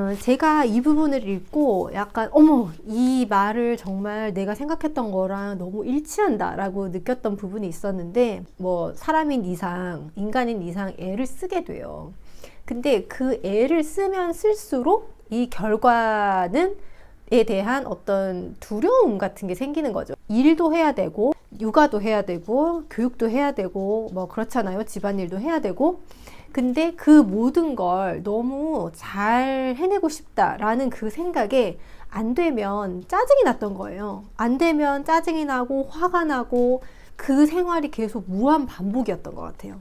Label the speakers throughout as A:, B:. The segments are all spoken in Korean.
A: 어, 제가 이 부분을 읽고 약간 어머 이 말을 정말 내가 생각했던 거랑 너무 일치한다라고 느꼈던 부분이 있었는데 뭐 사람인 이상 인간인 이상 애를 쓰게 돼요. 근데 그 애를 쓰면 쓸수록 이 결과는 에 대한 어떤 두려움 같은 게 생기는 거죠. 일도 해야 되고 육아도 해야 되고 교육도 해야 되고 뭐 그렇잖아요. 집안일도 해야 되고 근데 그 모든 걸 너무 잘 해내고 싶다라는 그 생각에 안 되면 짜증이 났던 거예요. 안 되면 짜증이 나고 화가 나고 그 생활이 계속 무한 반복이었던 것 같아요.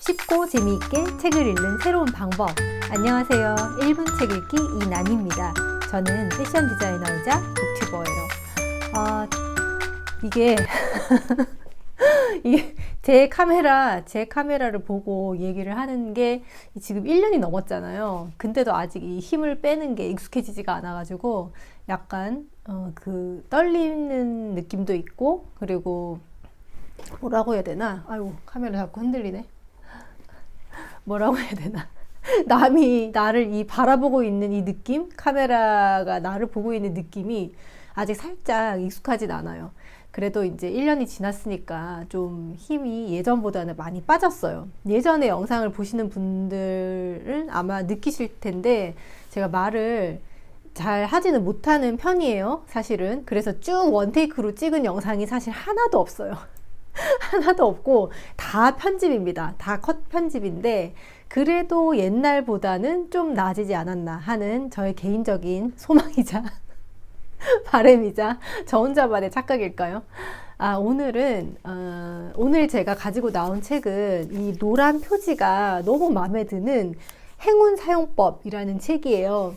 A: 쉽고 재미있게 책을 읽는 새로운 방법. 안녕하세요. 1분 책 읽기 이난입니다. 저는 패션 디자이너이자 북튜버예요. 아, 이게 이게 제 카메라, 제 카메라를 보고 얘기를 하는 게 지금 1년이 넘었잖아요. 근데도 아직 이 힘을 빼는 게 익숙해지지가 않아가지고 약간 어, 그 떨리는 느낌도 있고 그리고 뭐라고 해야 되나? 아유 카메라 자꾸 흔들리네. 뭐라고 해야 되나? 남이 나를 이 바라보고 있는 이 느낌? 카메라가 나를 보고 있는 느낌이 아직 살짝 익숙하진 않아요. 그래도 이제 1년이 지났으니까 좀 힘이 예전보다는 많이 빠졌어요. 예전에 영상을 보시는 분들은 아마 느끼실 텐데 제가 말을 잘 하지는 못하는 편이에요. 사실은. 그래서 쭉 원테이크로 찍은 영상이 사실 하나도 없어요. 하나도 없고 다 편집입니다. 다 컷 편집인데 그래도 옛날보다는 좀 나아지지 않았나 하는 저의 개인적인 소망이자 바램이자 저 혼자만의 착각일까요? 아, 오늘은, 어, 오늘 제가 가지고 나온 책은 이 노란 표지가 너무 마음에 드는 행운 사용법이라는 책이에요.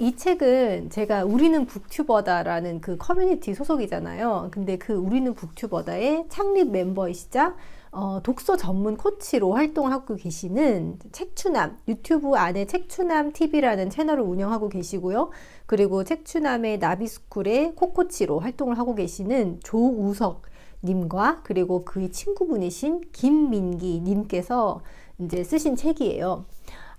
A: 이 책은 제가 우리는 북튜버다라는 그 커뮤니티 소속이잖아요. 근데 그 우리는 북튜버다의 창립 멤버이시자 어, 독서 전문 코치로 활동하고 계시는 책추남, 유튜브 안에 책추남 TV라는 채널을 운영하고 계시고요. 그리고 책추남의 나비스쿨의 코코치로 활동을 하고 계시는 조우석 님과 그리고 그의 친구분이신 김민기 님께서 이제 쓰신 책이에요.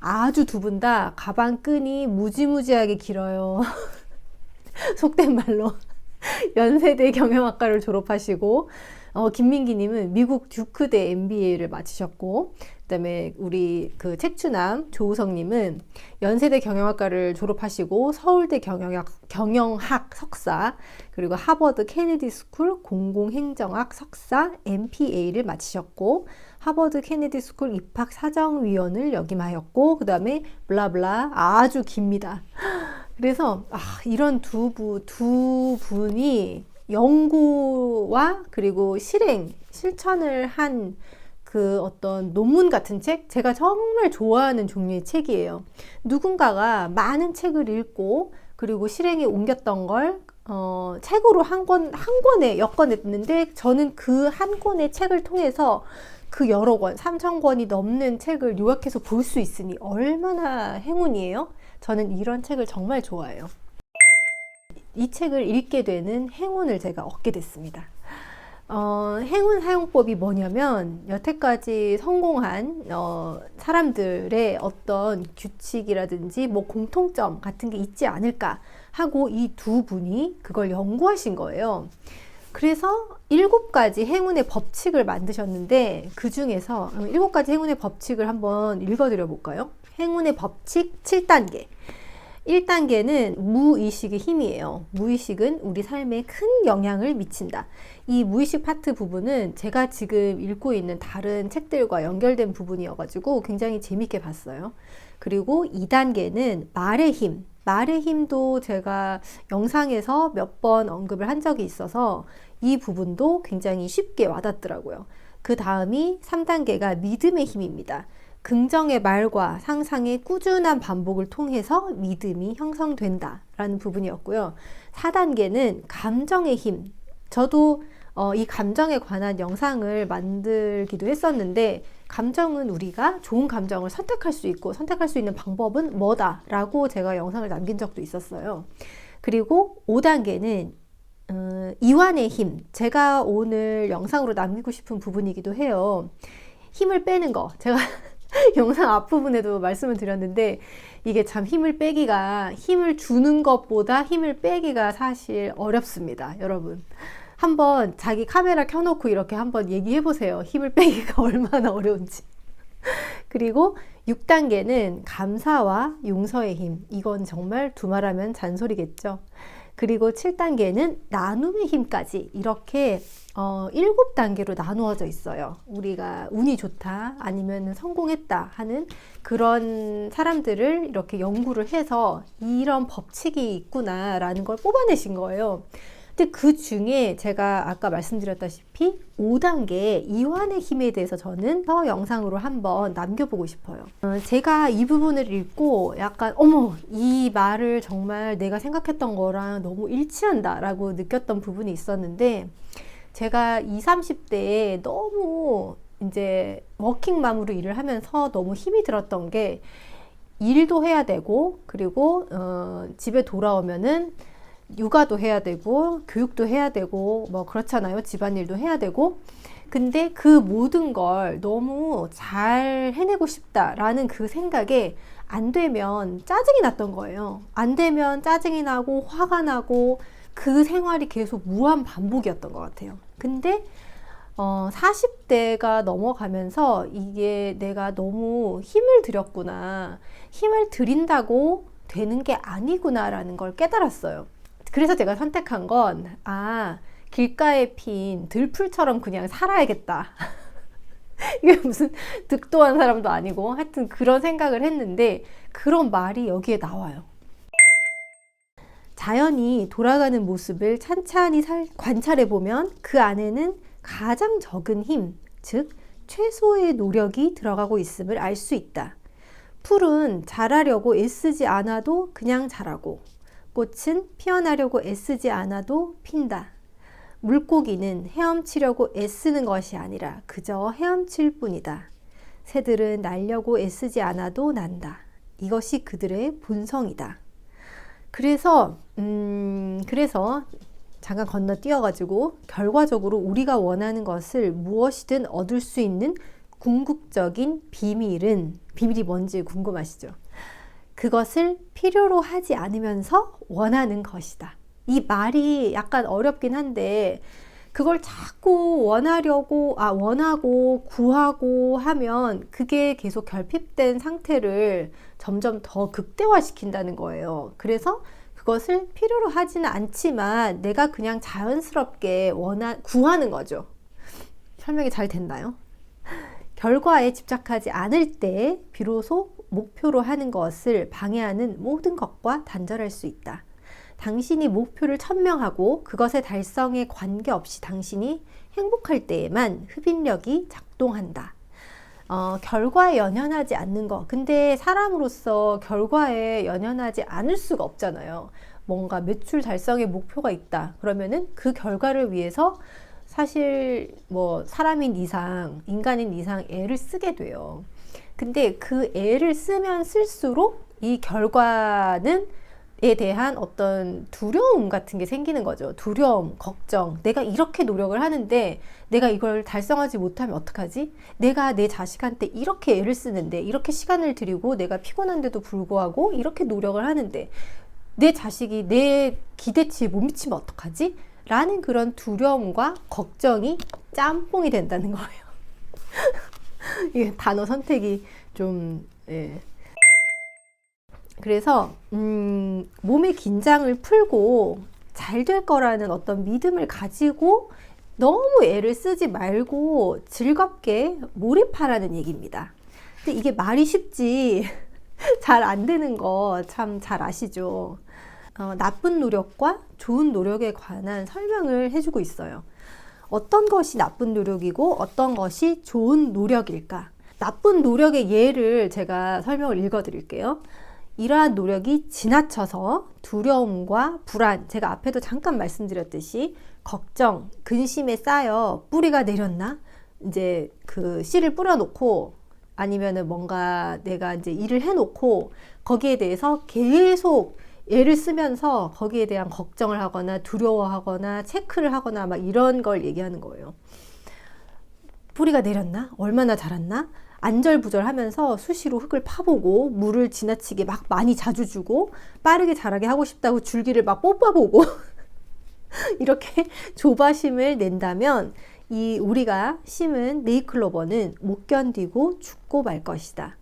A: 아주 두 분 다 가방 끈이 무지무지하게 길어요. 속된 말로. 연세대 경영학과를 졸업하시고 어, 김민기님은 미국 듀크대 MBA를 마치셨고, 그다음에 우리 그 책추남 조우성님은 연세대 경영학과를 졸업하시고 서울대 경영학 경영학 석사 그리고 하버드 케네디 스쿨 공공행정학 석사 MPA를 마치셨고 하버드 케네디 스쿨 입학 사정위원을 역임하였고 그다음에 블라블라 아주 깁니다. 그래서 아, 이런 두, 부, 두 분이 연구와 그리고 실행, 실천을 한 그 어떤 논문 같은 책, 제가 정말 좋아하는 종류의 책이에요. 누군가가 많은 책을 읽고 그리고 실행에 옮겼던 걸 어, 책으로 한 권, 한 권에 엮어냈는데 저는 그 한 권의 책을 통해서 그 여러 권, 3천 권이 넘는 책을 요약해서 볼 수 있으니 얼마나 행운이에요? 저는 이런 책을 정말 좋아해요. 이 책을 읽게 되는 행운을 제가 얻게 됐습니다. 어, 행운 사용법이 뭐냐면 여태까지 성공한 어, 사람들의 어떤 규칙이라든지 뭐 공통점 같은 게 있지 않을까 하고 이 두 분이 그걸 연구하신 거예요. 그래서 일곱 가지 행운의 법칙을 만드셨는데 그 중에서 일곱 가지 행운의 법칙을 한번 읽어드려 볼까요? 행운의 법칙 7단계. 1단계는 무의식의 힘이에요. 무의식은 우리 삶에 큰 영향을 미친다. 이 무의식 파트 부분은 제가 지금 읽고 있는 다른 책들과 연결된 부분이어가지고 굉장히 재밌게 봤어요. 그리고 2단계는 말의 힘. 말의 힘도 제가 영상에서 몇 번 언급을 한 적이 있어서 이 부분도 굉장히 쉽게 와닿더라고요. 그 다음이 3단계가 믿음의 힘입니다. 긍정의 말과 상상의 꾸준한 반복을 통해서 믿음이 형성된다 라는 부분이었고요. 4단계는 감정의 힘. 저도 어, 이 감정에 관한 영상을 만들기도 했었는데, 감정은 우리가 좋은 감정을 선택할 수 있고, 선택할 수 있는 방법은 뭐다 라고 제가 영상을 남긴 적도 있었어요. 그리고 5단계는 어, 이완의 힘. 제가 오늘 영상으로 남기고 싶은 부분이기도 해요. 힘을 빼는 거. 제가 영상 앞부분에도 말씀을 드렸는데 이게 참 힘을 빼기가 힘을 주는 것보다 힘을 빼기가 사실 어렵습니다. 여러분. 한번 자기 카메라 켜놓고 이렇게 한번 얘기해 보세요. 힘을 빼기가 얼마나 어려운지. 그리고 6단계는 감사와 용서의 힘. 이건 정말 두말하면 잔소리겠죠. 그리고 7단계는 나눔의 힘까지 이렇게 어, 7단계로 나누어져 있어요. 우리가 운이 좋다, 아니면 성공했다 하는 그런 사람들을 이렇게 연구를 해서 이런 법칙이 있구나라는 걸 뽑아내신 거예요. 근데 그 중에 제가 아까 말씀드렸다시피 5단계 이완의 힘에 대해서 저는 더 영상으로 한번 남겨보고 싶어요. 어, 제가 이 부분을 읽고 약간 어머 이 말을 정말 내가 생각했던 거랑 너무 일치한다 라고 느꼈던 부분이 있었는데 제가 20, 30대에 너무 이제 워킹맘으로 일을 하면서 너무 힘이 들었던 게 일도 해야 되고 그리고 어, 집에 돌아오면은 육아도 해야 되고 교육도 해야 되고 뭐 그렇잖아요. 집안일도 해야 되고 근데 그 모든 걸 너무 잘 해내고 싶다라는 그 생각에 안 되면 짜증이 났던 거예요. 안 되면 짜증이 나고 화가 나고 그 생활이 계속 무한 반복이었던 것 같아요. 근데 어, 40대가 넘어가면서 이게 내가 너무 힘을 들였구나. 힘을 들인다고 되는 게 아니구나라는 걸 깨달았어요. 그래서 제가 선택한 건, 아, 길가에 핀 들풀처럼 그냥 살아야겠다. 이게 무슨 득도한 사람도 아니고 하여튼 그런 생각을 했는데 그런 말이 여기에 나와요. 자연이 돌아가는 모습을 찬찬히 살, 관찰해 보면 그 안에는 가장 적은 힘, 즉 최소의 노력이 들어가고 있음을 알 수 있다. 풀은 자라려고 애쓰지 않아도 그냥 자라고 꽃은 피어나려고 애쓰지 않아도 핀다. 물고기는 헤엄치려고 애쓰는 것이 아니라 그저 헤엄칠 뿐이다. 새들은 날려고 애쓰지 않아도 난다. 이것이 그들의 본성이다. 그래서 음 그래서 잠깐 건너뛰어 가지고 결과적으로 우리가 원하는 것을 무엇이든 얻을 수 있는 궁극적인 비밀은 비밀이 뭔지 궁금하시죠? 그것을 필요로 하지 않으면서 원하는 것이다. 이 말이 약간 어렵긴 한데 그걸 자꾸 원하려고 아 원하고 구하고 하면 그게 계속 결핍된 상태를 점점 더 극대화시킨다는 거예요. 그래서 그것을 필요로 하지는 않지만 내가 그냥 자연스럽게 원하 구하는 거죠. 설명이 잘 됐나요? 결과에 집착하지 않을 때 비로소 목표로 하는 것을 방해하는 모든 것과 단절할 수 있다. 당신이 목표를 천명하고 그것의 달성에 관계없이 당신이 행복할 때에만 흡인력이 작동한다. 어, 결과에 연연하지 않는 것. 근데 사람으로서 결과에 연연하지 않을 수가 없잖아요. 뭔가 매출 달성의 목표가 있다. 그러면은 그 결과를 위해서 사실 뭐 사람인 이상, 인간인 이상 애를 쓰게 돼요. 근데 그 애를 쓰면 쓸수록 이 결과는 에 대한 어떤 두려움 같은 게 생기는 거죠. 두려움, 걱정. 내가 이렇게 노력을 하는데 내가 이걸 달성하지 못하면 어떡하지? 내가 내 자식한테 이렇게 애를 쓰는데 이렇게 시간을 들이고 내가 피곤한데도 불구하고 이렇게 노력을 하는데 내 자식이 내 기대치에 못 미치면 어떡하지? 라는 그런 두려움과 걱정이 짬뽕이 된다는 거예요. 이게 단어 선택이 좀, 예. 그래서, 음, 몸의 긴장을 풀고 잘 될 거라는 어떤 믿음을 가지고 너무 애를 쓰지 말고 즐겁게 몰입하라는 얘기입니다. 근데 이게 말이 쉽지 잘 안 되는 거 참 잘 아시죠? 어, 나쁜 노력과 좋은 노력에 관한 설명을 해주고 있어요. 어떤 것이 나쁜 노력이고 어떤 것이 좋은 노력일까? 나쁜 노력의 예를 제가 설명을 읽어 드릴게요. 이러한 노력이 지나쳐서 두려움과 불안, 제가 앞에도 잠깐 말씀드렸듯이 걱정, 근심에 쌓여 뿌리가 내렸나? 이제 그 씨를 뿌려놓고 아니면은 뭔가 내가 이제 일을 해놓고 거기에 대해서 계속 애를 쓰면서 거기에 대한 걱정을 하거나 두려워하거나 체크를 하거나 막 이런 걸 얘기하는 거예요. 뿌리가 내렸나? 얼마나 자랐나? 안절부절하면서 수시로 흙을 파보고 물을 지나치게 막 많이 자주 주고 빠르게 자라게 하고 싶다고 줄기를 막 뽑아보고 이렇게 조바심을 낸다면 이 우리가 심은 네이클로버는 못 견디고 죽고 말 것이다.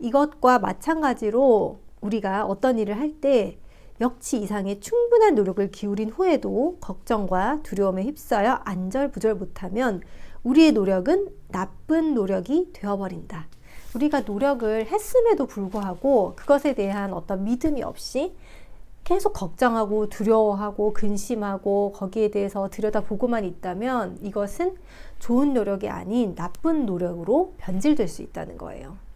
A: 이것과 마찬가지로 우리가 어떤 일을 할때 역치 이상의 충분한 노력을 기울인 후에도 걱정과 두려움에 휩싸여 안절부절 못하면 우리의 노력은 나쁜 노력이 되어버린다. 우리가 노력을 했음에도 불구하고 그것에 대한 어떤 믿음이 없이 계속 걱정하고 두려워하고 근심하고 거기에 대해서 들여다보고만 있다면 이것은 좋은 노력이 아닌 나쁜 노력으로 변질될 수 있다는 거예요.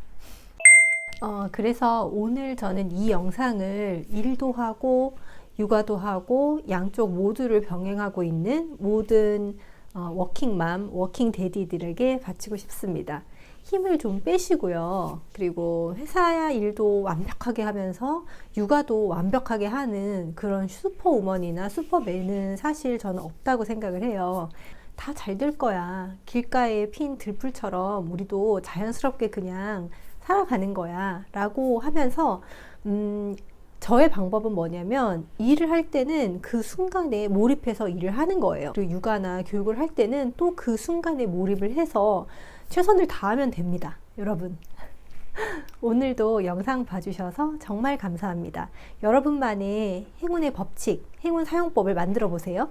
A: 어, 그래서 오늘 저는 이 영상을 일도 하고 육아도 하고 양쪽 모두를 병행하고 있는 모든 어, 워킹맘, 워킹 데디들에게 바치고 싶습니다. 힘을 좀 빼시고요. 그리고 회사 일도 완벽하게 하면서 육아도 완벽하게 하는 그런 슈퍼우먼이나 슈퍼맨은 사실 저는 없다고 생각을 해요. 다 잘 될 거야. 길가에 핀 들풀처럼 우리도 자연스럽게 그냥 살아가는 거야. 라고 하면서, 음, 저의 방법은 뭐냐면 일을 할 때는 그 순간에 몰입해서 일을 하는 거예요. 그리고 육아나 교육을 할 때는 또 그 순간에 몰입을 해서 최선을 다하면 됩니다. 여러분. 오늘도 영상 봐주셔서 정말 감사합니다. 여러분만의 행운의 법칙, 행운 사용법을 만들어 보세요.